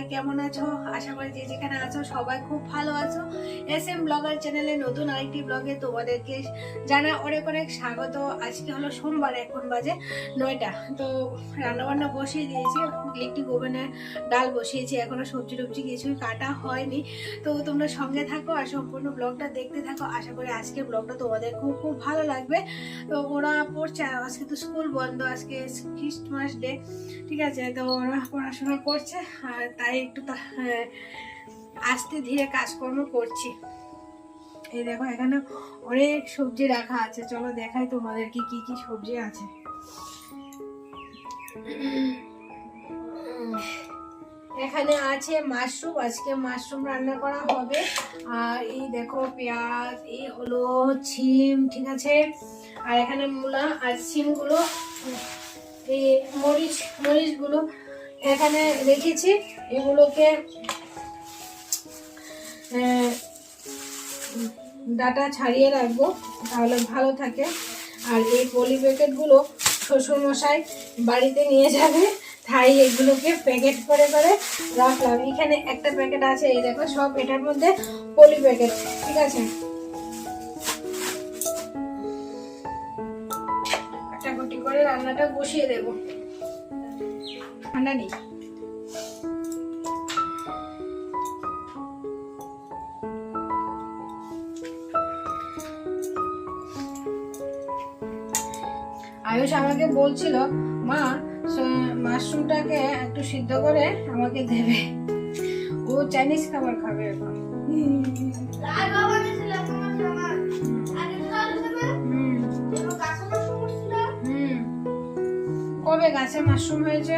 আছো? আশা করি যে যেখানে আছো সবাই খুব ভালো আছো। এস এম ব্লগার চ্যানেলে নতুন আরেকটি ব্লগে তোমাদেরকে জানা অনেক অনেক স্বাগত। আজকে হলো সোমবার, এখন বাজে নয়টা। তো রান্নাবান্না বসিয়ে দিয়েছি, একটি গোবেনের ডাল বসিয়েছি, এখনও সবজি টবজি কিছুই কাটা হয়নি। তো তোমরা সঙ্গে থাকো আর সম্পূর্ণ ব্লগটা দেখতে থাকো। আশা করি আজকে ব্লগটা তোমাদের খুব খুব ভালো লাগবে। তো ওরা পড়ছে, আজকে তো স্কুল বন্ধ, আজকে খ্রিস্টমাস ডে, ঠিক আছে? তো ওরা পড়াশোনা করছে আর একটু হ্যাঁ, আস্তে ধীরে কাজকর্ম করছি। এই দেখো এখানে অনেক সবজি রাখা আছে। চলো দেখাই তোমাদেরকে কি কি সবজি আছে। এখানে আছে মাশরুম। আজকে মাশরুম রান্না করা হবে। আর এই দেখো পেঁয়াজ এই হলো ছিম ঠিক আছে? আর এখানে মূলা আর সিমগুলো এই মরিচ মরিচগুলো এখানে রেখেছি এগুলোকে ডাটা ছাড়িয়ে রাখব, তাহলে ভালো থাকে। আর এই পলি প্যাকেটগুলো শ্বশুরমশাই বাড়িতে নিয়ে যাবে, তাই এগুলোকে প্যাকেট করে করে রাখলাম। এখানে একটা প্যাকেট আছে, এই দেখো, সব এটার মধ্যে পলি প্যাকেট, ঠিক আছে? কাটাকুটি করে রান্নাটা বসিয়ে দেব। ঠান্ডা নেই। আয়ুষ আমাকে বলছিল, মা মাশরুমটাকে একটু সিদ্ধ করে আমাকে দেবে। ও চাইনিজ খাবার খাবে এখন। কবে গাছে মাশরুম হয়েছে?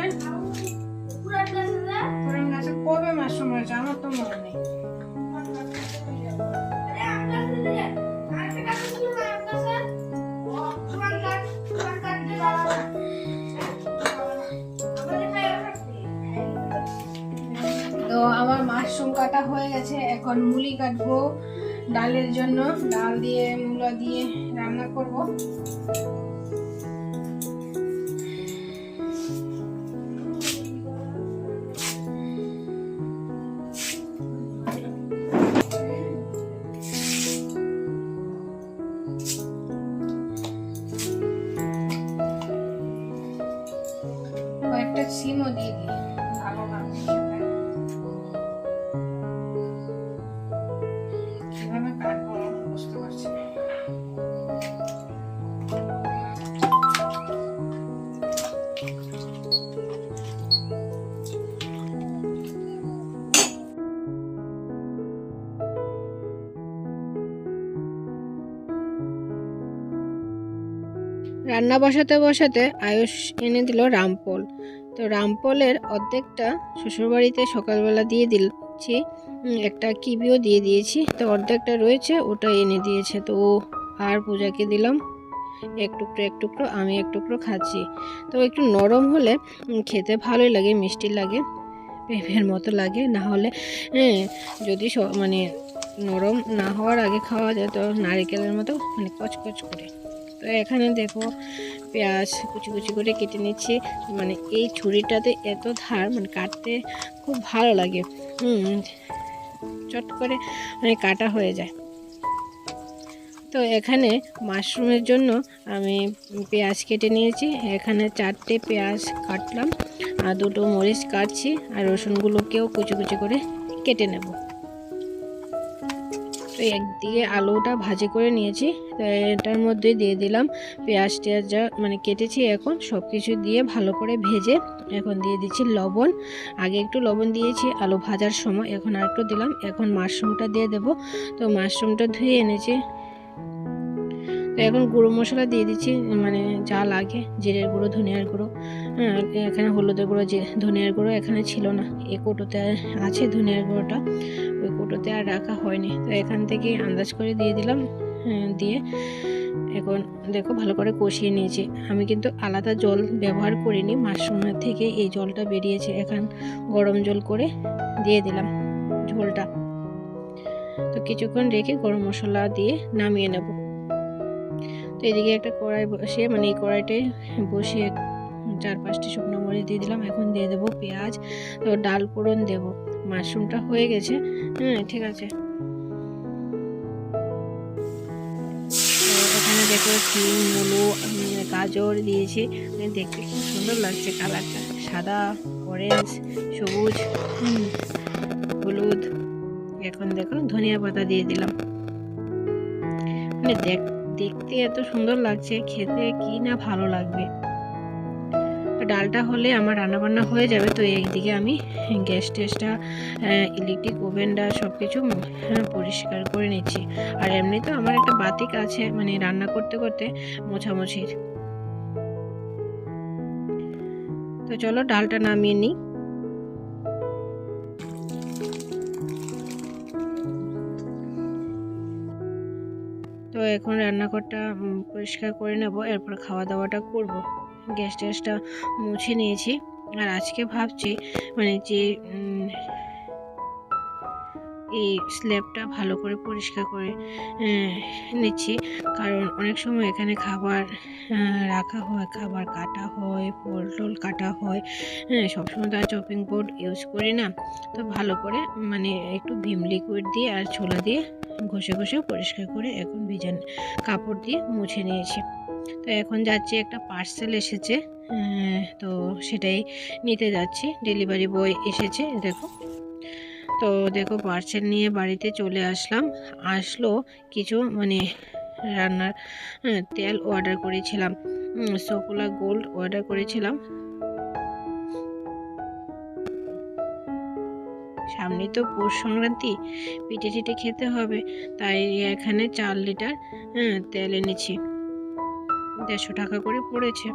কবে মাশরুম হয়েছে আমার তো মনে নেই। তো আমার মাশরুম কাটা হয়ে গেছে, এখন মুলি কাটবো ডালের জন্য। ডাল দিয়ে, মূলা দিয়ে রান্না করব। রান্না বসাতে বসাতে আয়ুষ এনে দিল রামপল। তো রামপলের অর্ধেকটা শ্বশুরবাড়িতে সকালবেলা দিয়ে দিচ্ছি একটা কিবিও দিয়ে দিয়েছি। তো অর্ধেকটা রয়েছে, ওটা এনে দিয়েছে। তো ও আর পূজাকে দিলাম, এক টুকরো এক টুকরো, আমি এক টুকরো খাচ্ছি। তো একটু নরম হলে খেতে ভালোই লাগে, মিষ্টি লাগে, পেঁপের মতো লাগে। না হলে হ্যাঁ যদি মানে নরম না হওয়ার আগে খাওয়া যায়, তো নারিকেলের মতো মানে কচকচ করে। তো এখানে দেখো পেঁয়াজ কুচি কুচি করে কেটে নিচ্ছি। মানে এই ছুরিটাতে এত ধার মানে কাটতে খুব ভালো লাগে। চট করে মানে কাটা হয়ে যায়। তো এখানে মাশরুমের জন্য আমি পেঁয়াজ কেটে নিয়েছি। এখানে চারটে পেঁয়াজ কাটলাম, আর দুটো মরিচ কাটছি, আর রসুনগুলোকেও কুচি কুচি করে কেটে নেব। একদিকে আলুটা ভাজি করে নিয়েছি। এটার মধ্যে দিয়ে দিলাম পেঁয়াজ টেয়াজ যা মানে কেটেছি এখন সব কিছু দিয়ে ভালো করে ভেজে এখন দিয়ে দিচ্ছি লবণ। আগে একটু লবণ দিয়েছি, আলু ভাজার সময় এখন আর একটু দিলাম। এখন মাশরুমটা দিয়ে দেব। তো মাশরুমটা ধুয়ে এনেছি। তো এখন গুঁড়ো মশলা দিয়ে দিচ্ছি মানে যা লাগে জিরের গুঁড়ো ধনিয়ার গুঁড়ো হ্যাঁ এখানে হলুদের গুঁড়ো যে ধনিয়ার গুঁড়ো এখানে ছিল না এই কোটোতে আছে ধনিয়ার গুঁড়োটা ওই কোটোতে আর রাখা হয়নি তো এখান থেকে আন্দাজ করে দিয়ে দিলাম হ্যাঁ, দিয়ে এখন দেখো ভালো করে কষিয়ে নিয়েছি আমি কিন্তু আলাদা জল ব্যবহার করিনি মাশরুমের থেকে এই জলটা বেরিয়েছে এখন গরম জল করে দিয়ে দিলাম ঝোলটা তো কিছুক্ষণ রেখে গরম মশলা দিয়ে নামিয়ে নেব। তো এদিকে একটা কড়াই বসিয়ে মানে এই কড়াইটাই বসিয়ে চার পাঁচটি শুকনো মরিচ দিয়ে দিলাম। এখন দিয়ে দেবো পেঁয়াজ তো ডাল ফোড়ন দেবো। মাশরুমটা হয়ে গেছে। হ্যাঁ ঠিক আছে। এখানে দেখো সিম মুলো গাজর দিয়েছি। মানে দেখতে খুব সুন্দর লাগছে কালারটা। সাদা অরেঞ্জ সবুজ হলুদ। এখন দেখো ধনিয়া পাতা দিয়ে দিলাম। মানে দেখ দেখতে এত সুন্দর লাগছে, খেতে কি না ভালো লাগবে। ডালটা হলে আমার রান্নাবান্না হয়ে যাবে, তো একদিকে আমি গ্যাস টেসটা ইলেকট্রিক ওভেনটা সব কিছু পরিষ্কার করে নিচ্ছি। আর এমনি তো আমার একটা বাতিক আছে মানে রান্না করতে করতে মোছামুছির। তো চলো ডালটা নামিয়ে নিই। এখন রান্নাঘরটা পরিষ্কার করে নেব, এরপর খাওয়া দাওয়াটা করব। গ্যাস ট্যাসটা মুছে নিয়েছি। আর আজকে ভাবছি মানে যে এই স্ল্যাবটা ভালো করে পরিষ্কার করে নিচ্ছি। কারণ অনেক সময় এখানে খাবার রাখা হয়, খাবার কাটা হয় ফল টল কাটা হয় হ্যাঁ সবসময় তো আর চপিং বোর্ড ইউজ করি না। তো ভালো করে মানে একটু ভীম লিকুইড দিয়ে আর ছোলা দিয়ে ঘষে ঘষে পরিষ্কার করে এখন ভিজান কাপড় দিয়ে মুছে নিয়েছি। তো এখন যাচ্ছি, একটা পার্সেল এসেছে। তো সেটাই নিতে যাচ্ছি। ডেলিভারি বয় এসেছে, দেখো। তো দেখো পার্সেল নিয়ে বাড়িতে চলে আসলাম। আসলো কিছু মানে রান্নার তেল অর্ডার করেছিলাম। সকুলা গোল্ড অর্ডার করেছিলাম। সামনে তো পৌষ সংক্রান্তি পিঠে টিটে খেতে হবে। তাই এখানে চার লিটার হ্যাঁ, তেল এনেছি। দেড়শো টাকা করে পড়েছে।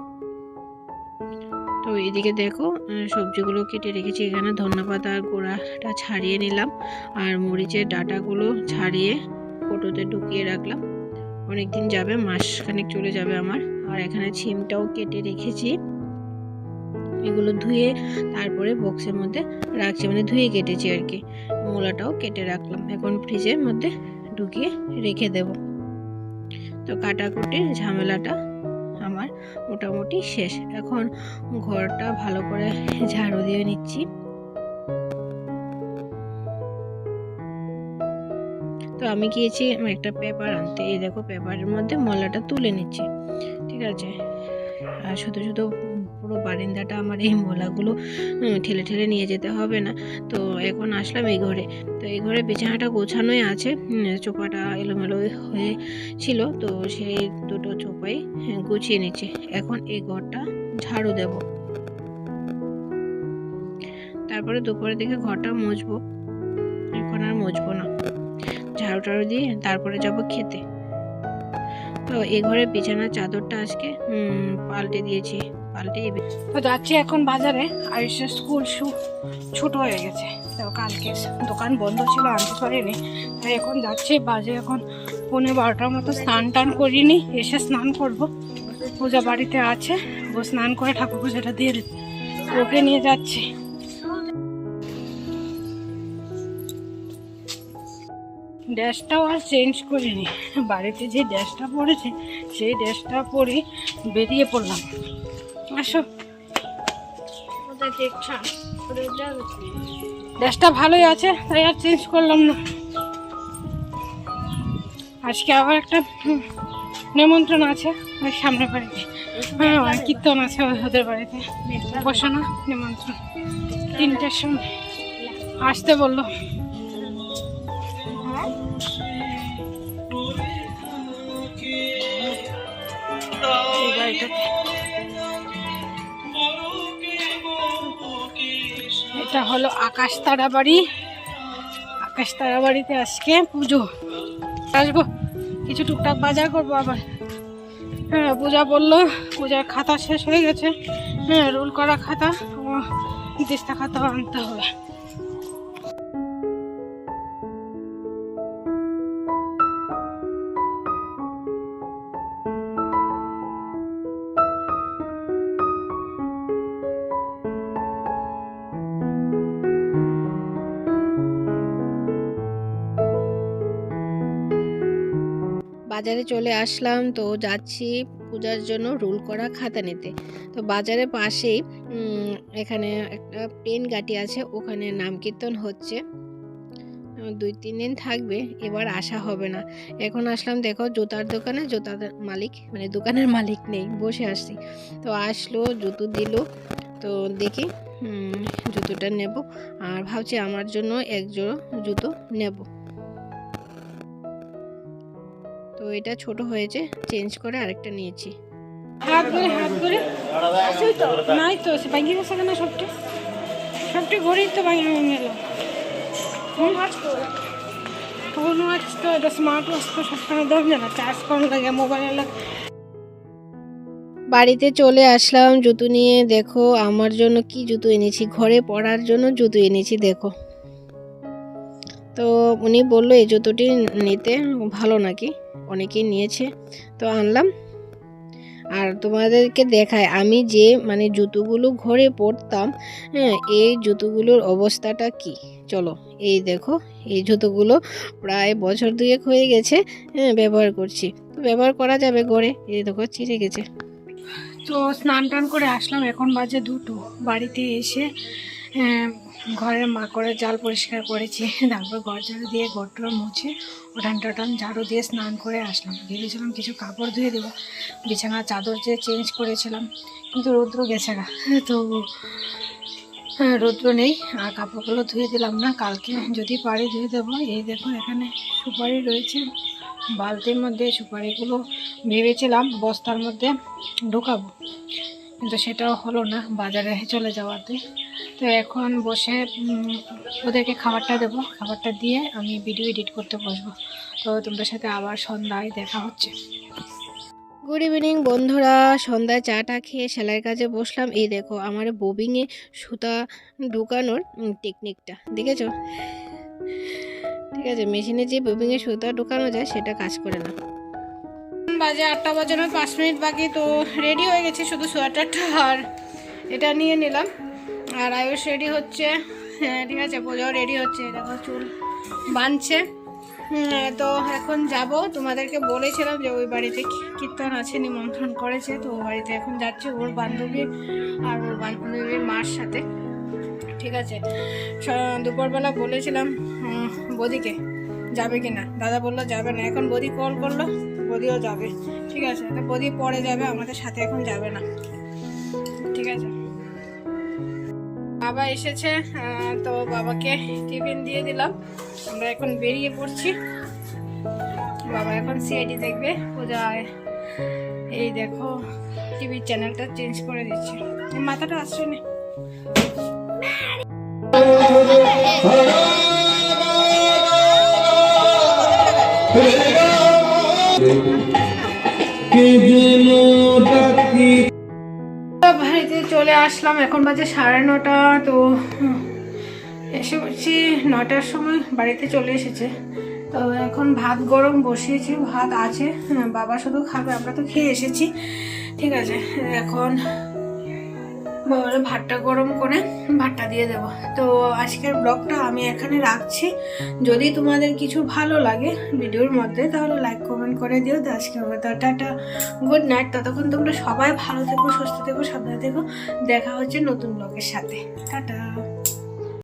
তো এদিকে দেখো সবজিগুলো কেটে রেখেছি। এখানে ধন্যপাতা গোড়াটা ছাড়িয়ে নিলাম। আর মরিচের ডাটাগুলো ছাড়িয়ে কোটোতে ঢুকিয়ে রাখলাম। অনেক দিন যাবে মাসখানেক চলে যাবে আমার। আর এখানে ছিমটাও কেটে রেখেছি। এগুলো ধুয়ে তারপরে বক্সের মধ্যে রাখছি মানে ধুয়ে কেটেছি আর কি। মূলাটাও কেটে রাখলাম। এখন ফ্রিজের মধ্যে ঢুকিয়ে রেখে দেব। তো কাটাকুটির ঝামেলাটা আমার মোটামুটি শেষ। এখন ঘরটা ভালো করে ঝাড়ু দিয়ে নিচ্ছি। তো আমি গিয়েছি একটা পেপার আনতে। এই দেখো, পেপারের মধ্যে মলাটা তুলে নিচ্ছি। ঠিক আছে? আর শুধু শুধু পুরো বারিন্দাটা আমার এই ময়লাগুলো উম, ঠেলে ঠেলে নিয়ে যেতে হবে না। তো এখন আসলাম এই ঘরে। তো এই ঘরে বিছানাটা গোছানোই আছে। চোপাটা এলোমেলো হয়ে ছিল। তো সেই দুটো চোপাই গুছিয়ে নিচ্ছি। এখন এই ঘরটা ঝাড়ু দেব। তারপরে দুপুরের দিকে ঘরটা মুছবো। এখন আর মুছবো না। ঝাড়ু টাড়ু দিয়ে তারপরে যাব খেতে। তো এ ঘরে বিছানার চাদরটা আজকে পাল্টে দিয়েছি। পাল্টে তো যাচ্ছি এখন বাজারে, আয়ুষের স্কুল শু, ছোট হয়ে গেছে। তো কালকে দোকান বন্ধ ছিল, আনতে পারিনি। তাই এখন যাচ্ছি, বাজে এখন পৌনে বারোটার মতো। স্নান টান করিনি, এসে স্নান করব। পূজা বাড়িতে আছে, ও স্নান করে ঠাকুর পুজোটা দিয়ে দিতে ওকে নিয়ে যাচ্ছি। ড্রেসটাও আর চেঞ্জ করিনি। বাড়িতে যে ড্রেসটা পরেছে, সেই ড্রেসটা পরে বেরিয়ে পড়লাম। আসো। ড্রেসটা ভালোই আছে তাই আর চেঞ্জ করলাম না। আজকে আবার একটা নিমন্ত্রণ আছে ওই সামনের বাড়িতে। হ্যাঁ কীর্তন আছে ওদের বাড়িতে। উপাসনা নিমন্ত্রণ। তিনটের সময়। আসতে বলল। এই বাড়িটাতে। এটা হলো আকাশ তারা বাড়ি আকাশ তারা বাড়িতে আজকে পুজো। আসব, কিছু টুকটাক বাজার করব আবার। হ্যাঁ পূজা বলল, পূজার খাতা শেষ হয়ে গেছে। হ্যাঁ রোল করা খাতা। ও দিস্তা খাতাও আনতে হবে। বাজারে চলে আসলাম। তো যাচ্ছি পূজার জন্য রুল করা খাতা নিতে। তো বাজারের পাশেই এখানে একটা পেন গাটি আছে, ওখানে নাম কীর্তন হচ্ছে দুই, তিন দিন থাকবে, এবার আসা হবে না। এখন আসলাম, দেখো জুতার দোকানে, জুতার মালিক মানে দোকানের মালিক নেই, বসে আসছি তো আসলো, জুতো দিল, তো দেখি জুতোটা নেব। আর ভাবছি আমার জন্য এক জোড়ো জুতো নেব। এটা ছোট হয়েছে চেঞ্জ করে আরেকটা নিয়েছি। হাত ধরে হাত ধরে। নাই তো সে ভাঙি গেছে কেন সবটি? সবটি ঘরেই তো ভাঙি গেল। ফোন ওয়াচ তো এটা স্মার্ট ওয়াচ তো সবখানে ধরবে না চার্জ করানো লাগে মোবাইলে লাগে। বাড়িতে চলে আসলাম জুতো নিয়ে দেখো আমার জন্য কি জুতো এনেছি ঘরে পরার জন্য জুতো এনেছি দেখো। তো উনি বলল এই জুতোটি নিতে ভালো নাকি? অনেকেই নিয়েছে। তো আনলাম। আর তোমাদেরকে দেখায় আমি যে মানে জুতোগুলো ঘরে পরতাম হ্যাঁ এই জুতোগুলোর অবস্থাটা কি? চলো এই দেখো এই জুতোগুলো প্রায় বছর দুয়েক হয়ে গেছে হ্যাঁ ব্যবহার করছি। তো ব্যবহার করা যাবে ঘরে এই দেখো চিড়ে গেছে। তো স্নান টান করে আসলাম এখন বাজে দুটো। বাড়িতে এসে আহ, ঘরের মা করে জাল পরিষ্কার করেছি তারপর ঘর ঝাড়ু দিয়ে ঘরটা মুছে ওঠান টোটান ঝাড়ু দিয়ে স্নান করে আসলাম। ভেবেছিলাম কিছু কাপড় ধুয়ে দেবো বিছানা চাদর যে চেঞ্জ করেছিলাম কিন্তু রৌদ্র গেছে না। তো হ্যাঁ, রৌদ্র নেই আর কাপড়গুলো ধুয়ে দিলাম না কালকে যদি পারি ধুয়ে দেবো। এই দেখো এখানে সুপারি রয়েছে বালতির মধ্যে সুপারিগুলো ভেবেছিলাম বস্তার মধ্যে ঢুকাবো কিন্তু সেটাও হলো না বাজারে চলে যাওয়াতে। তো এখন বসে ওদেরকে খাবারটা দেবো। খাবারটা দিয়ে আমি ভিডিও এডিট করতে বসবো। তো তোমাদের সাথে আবার সন্ধ্যায় দেখা হচ্ছে। গুড ইভিনিং বন্ধুরা। সন্ধ্যায় চাটা খেয়ে সেলাইয়ের কাজে বসলাম। এই দেখো আমার বোবিংয়ে সুতা ঢুকানোর টেকনিকটা দেখেছ? ঠিক আছে মেশিনে যে বোবিংয়ে সুতা ঢুকানো যায় সেটা কাজ করে না। বাজে আটটা বাজানোর পাঁচ মিনিট বাকি তো রেডি হয়ে গেছে শুধু সোয়েটারটা আর এটা নিয়ে নিলাম। আর আয়ুষ রেডি হচ্ছে। হ্যাঁ ঠিক আছে, পূজাও রেডি হচ্ছে। দেখো, চুল বাঁধছে তো এখন যাব। তোমাদেরকে বলেছিলাম যে ওই বাড়িতে কীর্তন আছে, নিমন্ত্রণ করেছে, তো ওই বাড়িতে এখন যাচ্ছে ওর বান্ধবী আর ওর বান্ধবীর মার সাথে। ঠিক আছে দুপুরবেলা বলেছিলাম বৌদিকে যাবে কি না দাদা বলল, যাবে না। এখন বৌদি কল করল, বদিও যাবে। ঠিক আছে, তো বৌদি পরে যাবে, আমাদের সাথে এখন যাবে না। ঠিক আছে। বাবা এসেছে তো বাবাকে টিফিন দিয়ে দিলাম। আমরা এখন বেরিয়ে পড়ছি। বাবা এখন সিআইডি দেখবে, পূজায়। এই দেখো টিভির চ্যানেলটা চেঞ্জ করে দিচ্ছে। মাথাটা আসছে না। চলে আসলাম। এখন বাজে সাড়ে নটা তো এসে বলছি নটার সময় বাড়িতে চলে এসেছে। তো এখন ভাত গরম বসিয়েছি ভাত আছে। হ্যাঁ, বাবা শুধু খাবে আমরা তো খেয়ে এসেছি। ঠিক আছে এখন বাবার ভাতটা গরম করে ভাতটা দিয়ে দেব। তো আজকের ব্লগটা আমি এখানে রাখছি। যদি তোমাদের কিছু ভালো লাগে ভিডিওর মধ্যে, তাহলে লাইক কমেন্ট করে দিও। তো আজকের মতো টাটা গুড নাইট ততক্ষণ তোমরা সবাই ভালো থেকো, সুস্থ থেকো, সাবধানে থেকো। দেখা হচ্ছে নতুন ব্লগের সাথে। টাটা।